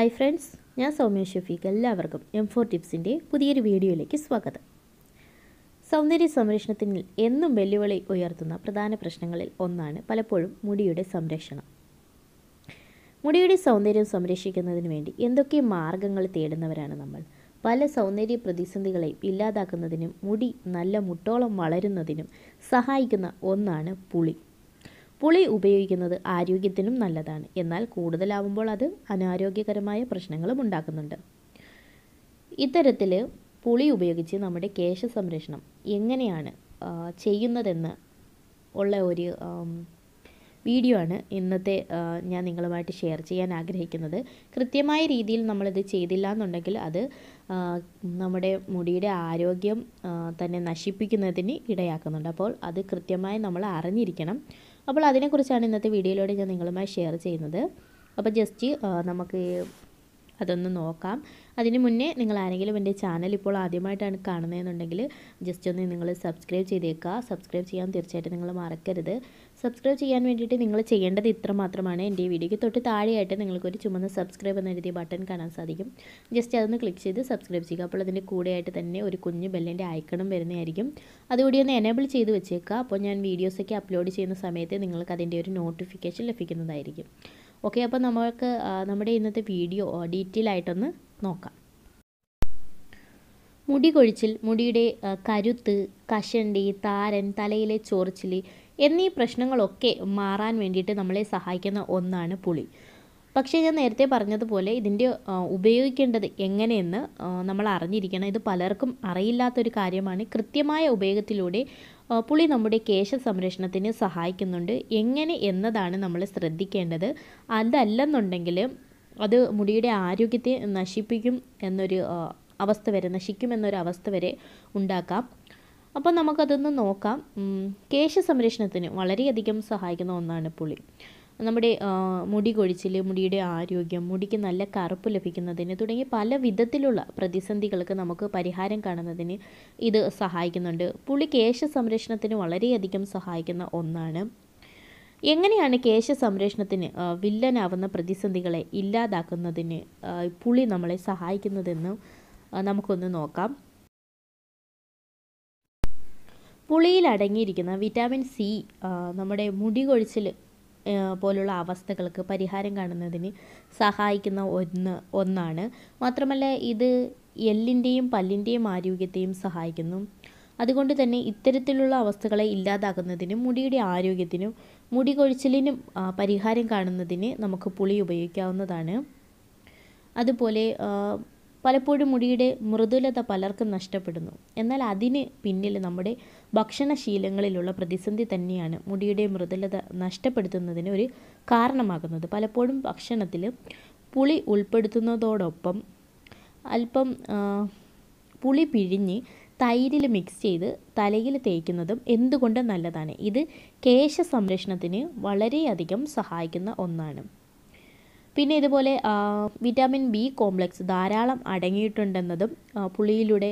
Hi friends ഞാൻ സൗമ്യ ഷഫീഖ് എല്ലാവർക്കും M four ടിപ്സിന്റെ പുതിയൊരു വീഡിയോയിലേക്ക് സ്വാഗതം. സൗന്ദര്യ സംരക്ഷണത്തിൽ എന്നും വെല്ലുവിളി ഉയർത്തുന്ന പ്രധാന പ്രശ്നങ്ങളിൽ ഒന്നാണ് പലപ്പോഴും മുടിയുടെ സംരക്ഷണം. മുടിയുടെ സൗന്ദര്യം സംരക്ഷിക്കുന്നതിന് വേണ്ടി എന്തൊക്കെ മാർഗങ്ങൾ തേടുന്നവരാണ് നമ്മൾ? പല സൗന്ദര്യ പ്രതിസന്ധികളെയും ഇല്ലാതാക്കുന്നതിനും മുടി നല്ല മുട്ടോളം വളരുന്നതിനും സഹായിക്കുന്ന ഒന്നാണ് പുളി. പുളി ഉപയോഗിക്കുന്നത് ആരോഗ്യത്തിനും നല്ലതാണ്. എന്നാൽ കൂടുതലാവുമ്പോൾ അത് അനാരോഗ്യകരമായ പ്രശ്നങ്ങളും ഉണ്ടാക്കുന്നുണ്ട്. ഇത്തരത്തിൽ പുളി ഉപയോഗിച്ച് നമ്മുടെ കേശ സംരക്ഷണം എങ്ങനെയാണ് ചെയ്യുന്നതെന്ന് ഉള്ള ഒരു വീഡിയോ ആണ് ഇന്നത്തെ ഞാൻ നിങ്ങളുമായിട്ട് ഷെയർ ചെയ്യാൻ ആഗ്രഹിക്കുന്നത്. കൃത്യമായ രീതിയിൽ നമ്മളിത് ചെയ്തില്ല എന്നുണ്ടെങ്കിൽ അത് നമ്മുടെ മുടിയുടെ ആരോഗ്യം തന്നെ നശിപ്പിക്കുന്നതിന് ഇടയാക്കുന്നുണ്ട്. അപ്പോൾ അത് കൃത്യമായി നമ്മൾ അറിഞ്ഞിരിക്കണം. അപ്പോൾ അതിനെക്കുറിച്ചാണ് ഇന്നത്തെ വീഡിയോയിലൂടെ ഞാൻ നിങ്ങളുമായി ഷെയർ ചെയ്യുന്നത്. അപ്പോൾ ജസ്റ്റ് നമുക്ക് അതൊന്ന് നോക്കാം. അതിന് മുന്നേ നിങ്ങൾ ആരെങ്കിലും എന്റെ ചാനൽ ഇപ്പോൾ ആദ്യമായിട്ടാണ് കാണുന്നതെന്നുണ്ടെങ്കിൽ ജസ്റ്റ് ഒന്ന് നിങ്ങൾ സബ്സ്ക്രൈബ് ചെയ്തേക്കുക. സബ്സ്ക്രൈബ് ചെയ്യാൻ തീർച്ചയായിട്ടും നിങ്ങൾ മറക്കരുത്. സബ്സ്ക്രൈബ് ചെയ്യാൻ വേണ്ടിയിട്ട് നിങ്ങൾ ചെയ്യേണ്ടത് ഇത്ര മാത്രമാണ്. എന്റെ വീഡിയോയ്ക്ക് തൊട്ട് താഴെയായിട്ട് നിങ്ങൾക്കൊരു ചുമന്ന സബ്സ്ക്രൈബ് എന്ന് എഴുതിയ ബട്ടൺ കാണാൻ സാധിക്കും. ജസ്റ്റ് അതൊന്ന് ക്ലിക്ക് ചെയ്ത് സബ്സ്ക്രൈബ് ചെയ്യുക. അപ്പോൾ അതിന്റെ കൂടെയായിട്ട് തന്നെ ഒരു കുഞ്ഞു ബെല്ലിന്റെ ഐക്കണും വരുന്നതായിരിക്കും. അതുകൂടി ഒന്ന് എനേബിൾ ചെയ്ത് വെച്ചേക്കുക. അപ്പോൾ ഞാൻ വീഡിയോസൊക്കെ അപ്ലോഡ് ചെയ്യുന്ന സമയത്ത് നിങ്ങൾക്ക് അതിന്റെ ഒരു നോട്ടിഫിക്കേഷൻ ലഭിക്കുന്നതായിരിക്കും. ഓക്കെ അപ്പോൾ നമ്മൾക്ക് നമ്മുടെ ഇന്നത്തെ വീഡിയോ ഡീറ്റെയിൽ ആയിട്ടൊന്ന് നോക്കാം. മുടി കൊഴിച്ചിൽ മുടിയുടെ കരുത്ത് കഷണ്ടി താരൻ തലയിലെ ചൊറിച്ചിൽ എന്നീ പ്രശ്നങ്ങളൊക്കെ മാറാൻ വേണ്ടിയിട്ട് നമ്മളെ സഹായിക്കുന്ന ഒന്നാണ് പുളി. പക്ഷേ ഞാൻ നേരത്തെ പറഞ്ഞതുപോലെ ഇതിന്റെ ഉപയോഗിക്കേണ്ടത് എങ്ങനെയെന്ന് നമ്മൾ അറിഞ്ഞിരിക്കണം. ഇത് പലർക്കും അറിയില്ലാത്തൊരു കാര്യമാണ്. കൃത്യമായ ഉപയോഗത്തിലൂടെ പുളി നമ്മുടെ കേശ സംരക്ഷണത്തിന് സഹായിക്കുന്നുണ്ട്. എങ്ങനെ എന്നതാണ് നമ്മൾ ശ്രദ്ധിക്കേണ്ടത്. അതല്ലെന്നുണ്ടെങ്കിൽ അത് മുടിയുടെ ആരോഗ്യത്തെ നശിപ്പിക്കും എന്നൊരു അവസ്ഥ വരെ നശിക്കും എന്നൊരു അവസ്ഥ വരെ ഉണ്ടാക്കാം. അപ്പോൾ നമുക്കതൊന്ന് നോക്കാം. കേശ സംരക്ഷണത്തിന് വളരെയധികം സഹായിക്കുന്ന ഒന്നാണ് പുളി. നമ്മുടെ മുടി കൊഴിച്ചിൽ മുടിയുടെ ആരോഗ്യം മുടിക്ക് നല്ല കറുപ്പ് ലഭിക്കുന്നതിന് തുടങ്ങി പല വിധത്തിലുള്ള പ്രതിസന്ധികൾക്ക് നമുക്ക് പരിഹാരം കാണുന്നതിന് ഇത് സഹായിക്കുന്നുണ്ട്. പുളി കേശ സംരക്ഷണത്തിന് വളരെയധികം സഹായിക്കുന്ന ഒന്നാണ്. എങ്ങനെയാണ് കേശ സംരക്ഷണത്തിന് വില്ലനാവുന്ന പ്രതിസന്ധികളെ ഇല്ലാതാക്കുന്നതിന് പുളി നമ്മളെ സഹായിക്കുന്നതെന്ന് നമുക്കൊന്ന് നോക്കാം. പുളിയിൽ അടങ്ങിയിരിക്കുന്ന വിറ്റാമിൻ സി നമ്മുടെ മുടി കൊഴിച്ചിൽ പോലുള്ള അവസ്ഥകൾക്ക് പരിഹാരം കാണുന്നതിന് സഹായിക്കുന്ന ഒന്ന് ഒന്നാണ്. മാത്രമല്ല ഇത് എല്ലിന്റെയും പല്ലിന്റെയും ആരോഗ്യത്തെയും സഹായിക്കുന്നു. അതുകൊണ്ട് തന്നെ ഇത്തരത്തിലുള്ള അവസ്ഥകളെ ഇല്ലാതാക്കുന്നതിനും മുടിയുടെ ആരോഗ്യത്തിനും മുടി കൊഴിച്ചിലിനും പരിഹാരം കാണുന്നതിന് നമുക്ക് പുളി ഉപയോഗിക്കാവുന്നതാണ്. അതുപോലെ പലപ്പോഴും മുടിയുടെ മൃദുലത പലർക്കും നഷ്ടപ്പെടുന്നു. എന്നാൽ അതിന് പിന്നിൽ നമ്മുടെ ഭക്ഷണശീലങ്ങളിലുള്ള പ്രതിസന്ധി തന്നെയാണ് മുടിയുടെ മൃദുലത നഷ്ടപ്പെടുത്തുന്നതിന് ഒരു കാരണമാകുന്നത്. പലപ്പോഴും ഭക്ഷണത്തിൽ പുളി ഉൾപ്പെടുത്തുന്നതോടൊപ്പം അല്പം പുളി പിഴിഞ്ഞ് തൈരിൽ മിക്സ് ചെയ്ത് തലയിൽ തേക്കുന്നതും എന്തുകൊണ്ട് നല്ലതാണ്? ഇത് കേശ സംരക്ഷണത്തിന് വളരെയധികം സഹായിക്കുന്ന ഒന്നാണ്. പിന്നെ ഇതുപോലെ വിറ്റാമിൻ ബി കോംപ്ലക്സ് ധാരാളം അടങ്ങിയിട്ടുണ്ടെന്നതും പുളിയിലൂടെ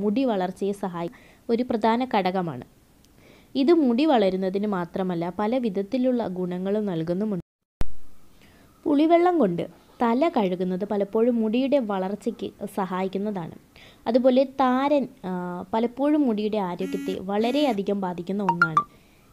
മുടി വളർച്ചയെ സഹായി ഒരു പ്രധാന ഘടകമാണ്. ഇത് മുടി വളരുന്നതിന് മാത്രമല്ല പല വിധത്തിലുള്ള ഗുണങ്ങളും നൽകുന്നുമുണ്ട്. പുളിവെള്ളം കൊണ്ട് തല കഴുകുന്നത് പലപ്പോഴും മുടിയുടെ വളർച്ചയ്ക്ക് സഹായിക്കുന്നതാണ്. അതുപോലെ താരൻ പലപ്പോഴും മുടിയുടെ ആരോഗ്യത്തെ വളരെയധികം ബാധിക്കുന്ന ഒന്നാണ്.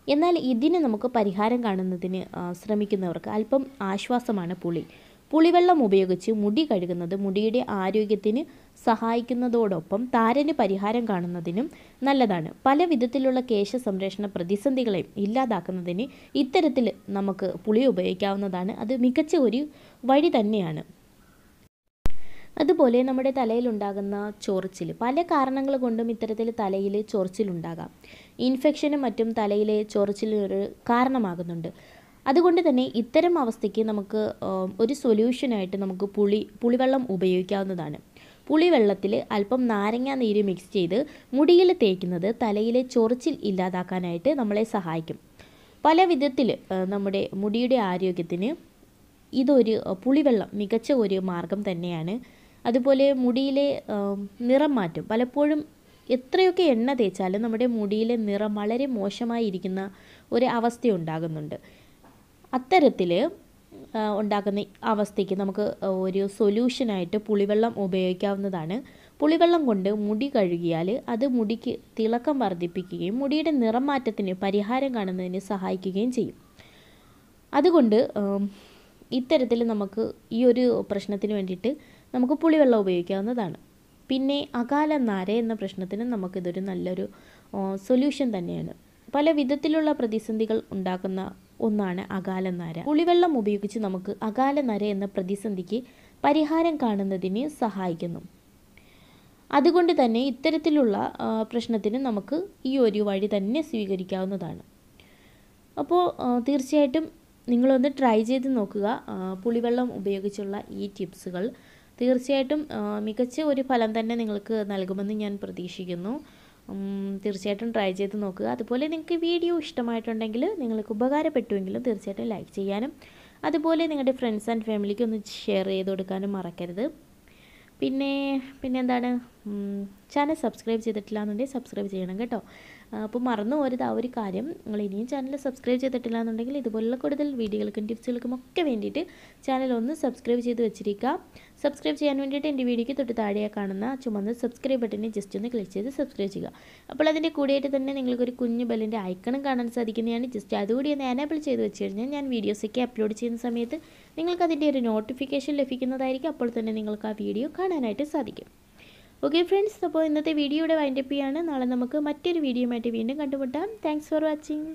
എന്നാൽ ഇതിന് നമുക്ക് പരിഹാരം കാണുന്നതിന് ശ്രമിക്കുന്നവർക്ക് അല്പം ആശ്വാസമാണ് പുളി. പുളിവെള്ളം ഉപയോഗിച്ച് മുടി കഴുകുന്നത് മുടിയുടെ ആരോഗ്യത്തിന് സഹായിക്കുന്നതോടൊപ്പം താരന് പരിഹാരം കാണുന്നതിനും നല്ലതാണ്. പല വിധത്തിലുള്ള കേശ സംരക്ഷണ പ്രതിസന്ധികളെയും ഇല്ലാതാക്കുന്നതിന് ഇത്തരത്തിൽ നമുക്ക് പുളി ഉപയോഗിക്കാവുന്നതാണ്. അത് മികച്ച ഒരു വഴി തന്നെയാണ്. അതുപോലെ നമ്മുടെ തലയിലുണ്ടാകുന്ന ചൊറിച്ചിൽ പല കാരണങ്ങൾ കൊണ്ടും ഇത്തരത്തിൽ തലയിൽ ചൊറിച്ചിലുണ്ടാകാം. ഇൻഫെക്ഷനും മറ്റും തലയിലെ ചൊറിച്ചിലൊരു കാരണമാകുന്നുണ്ട്. അതുകൊണ്ട് തന്നെ ഇത്തരം അവസ്ഥയ്ക്ക് നമുക്ക് ഒരു സൊല്യൂഷനായിട്ട് നമുക്ക് പുളി പുളിവെള്ളം ഉപയോഗിക്കാവുന്നതാണ്. പുളിവെള്ളത്തിൽ അല്പം നാരങ്ങാ നീര് മിക്സ് ചെയ്ത് മുടിയിൽ തേക്കുന്നത് തലയിലെ ചൊറിച്ചിൽ ഇല്ലാതാക്കാനായിട്ട് നമ്മളെ സഹായിക്കും. പല വിധത്തിൽ നമ്മുടെ മുടിയുടെ ആരോഗ്യത്തിന് ഇതൊരു പുളിവെള്ളം മികച്ച ഒരു മാർഗം തന്നെയാണ് അതുപോലെ മുടിയിലെ നിറം മാറ്റും. പലപ്പോഴും എത്രയൊക്കെ എണ്ണ തേച്ചാലും നമ്മുടെ മുടിയിലെ നിറം വളരെ മോശമായിരിക്കുന്ന ഒരു അവസ്ഥ ഉണ്ടാകുന്നുണ്ട്. അത്തരത്തിൽ ഉണ്ടാക്കുന്ന അവസ്ഥയ്ക്ക് നമുക്ക് ഒരു സൊല്യൂഷനായിട്ട് പുളിവെള്ളം ഉപയോഗിക്കാവുന്നതാണ്. പുളിവെള്ളം കൊണ്ട് മുടി കഴുകിയാൽ അത് മുടിക്ക് തിളക്കം വർദ്ധിപ്പിക്കുകയും മുടിയുടെ നിറം മാറ്റത്തിന് പരിഹാരം കാണുന്നതിന് സഹായിക്കുകയും ചെയ്യും. അതുകൊണ്ട് ഇത്തരത്തിൽ നമുക്ക് ഈ ഒരു പ്രശ്നത്തിന് വേണ്ടിയിട്ട് നമുക്ക് പുളിവെള്ളം ഉപയോഗിക്കാവുന്നതാണ്. പിന്നെ അകാല നാര എന്ന പ്രശ്നത്തിന് നമുക്കിതൊരു നല്ലൊരു സൊല്യൂഷൻ തന്നെയാണ്. പല വിധത്തിലുള്ള പ്രതിസന്ധികൾ ഉണ്ടാക്കുന്ന ഒന്നാണ് അകാല നാര. പുളിവെള്ളം ഉപയോഗിച്ച് നമുക്ക് അകാല നര എന്ന പ്രതിസന്ധിക്ക് പരിഹാരം കാണുന്നതിന് സഹായിക്കുന്നു. അതുകൊണ്ട് തന്നെ ഇത്തരത്തിലുള്ള പ്രശ്നത്തിന് നമുക്ക് ഈ ഒരു വഴി തന്നെ സ്വീകരിക്കാവുന്നതാണ്. അപ്പോൾ തീർച്ചയായിട്ടും നിങ്ങളൊന്ന് ട്രൈ ചെയ്ത് നോക്കുക പുളിവെള്ളം ഉപയോഗിച്ചുള്ള ഈ ടിപ്സുകൾ തീർച്ചയായിട്ടും മികച്ച ഒരു ഫലം തന്നെ നിങ്ങൾക്ക് നൽകുമെന്ന് ഞാൻ പ്രതീക്ഷിക്കുന്നു. തീർച്ചയായിട്ടും ട്രൈ ചെയ്ത് നോക്കുക. അതുപോലെ നിങ്ങൾക്ക് വീഡിയോ ഇഷ്ടമായിട്ടുണ്ടെങ്കിൽ നിങ്ങൾക്ക് ഉപകാരപ്പെട്ടുവെങ്കിലും തീർച്ചയായിട്ടും ലൈക്ക് ചെയ്യാനും അതുപോലെ നിങ്ങളുടെ ഫ്രണ്ട്സ് ആൻഡ് ഫാമിലിക്ക് ഒന്ന് ഷെയർ ചെയ്ത് കൊടുക്കാനും മറക്കരുത്. പിന്നെ പിന്നെന്താണ്? ചാനൽ സബ്സ്ക്രൈബ് ചെയ്തിട്ടില്ല എന്നുണ്ടെങ്കിൽ സബ്സ്ക്രൈബ് ചെയ്യണം കേട്ടോ. അപ്പോൾ മറന്നു പോരുത് ആ ഒരു കാര്യം. നിങ്ങൾ ഇനിയും ചാനൽ സബ്സ്ക്രൈബ് ചെയ്തിട്ടില്ല എന്നുണ്ടെങ്കിൽ ഇതുപോലുള്ള കൂടുതൽ വീഡിയോകൾക്കും ടിപ്സുകൾക്കും ഒക്കെ വേണ്ടിയിട്ട് ചാനൽ ഒന്ന് സബ്സ്ക്രൈബ് ചെയ്ത് വെച്ചിരിക്കുക. സബ്സ്ക്രൈബ് ചെയ്യാൻ വേണ്ടിയിട്ട് എന്റെ വീഡിയോയ്ക്ക് തൊട്ട് താഴെ കാണുന്ന ചുമന്ന സബ്സ്ക്രൈബ് ബട്ടനെ ജസ്റ്റ് ഒന്ന് ക്ലിക്ക് ചെയ്ത് സബ്സ്ക്രൈബ് ചെയ്യുക. അപ്പോൾ അതിന്റെ കൂടെയായിട്ട് തന്നെ നിങ്ങൾക്കൊരു കുഞ്ഞു ബെല്ലിന്റെ ഐക്കണും കാണാൻ സാധിക്കുന്നതാണ്. ജസ്റ്റ് അതുകൂടി ഒന്ന് എനേബിൾ ചെയ്ത് വെച്ച് കഴിഞ്ഞാൽ ഞാൻ വീഡിയോസൊക്കെ അപ്ലോഡ് ചെയ്യുന്ന സമയത്ത് നിങ്ങൾക്ക് അതിന്റെ ഒരു നോട്ടിഫിക്കേഷൻ ലഭിക്കുന്നതായിരിക്കും. അപ്പോൾ തന്നെ നിങ്ങൾക്ക് ആ വീഡിയോ കാണാനായിട്ട് സാധിക്കും. ഓക്കെ ഫ്രണ്ട്സ് അപ്പോൾ ഇന്നത്തെ വീഡിയോ ഇവിടെ വൈൻഡപ്പ് ചെയ്യാണ്. നാളെ നമുക്ക് മറ്റൊരു വീഡിയോയുമായിട്ട് വീണ്ടും കണ്ടുമുട്ടാം. Thanks for watching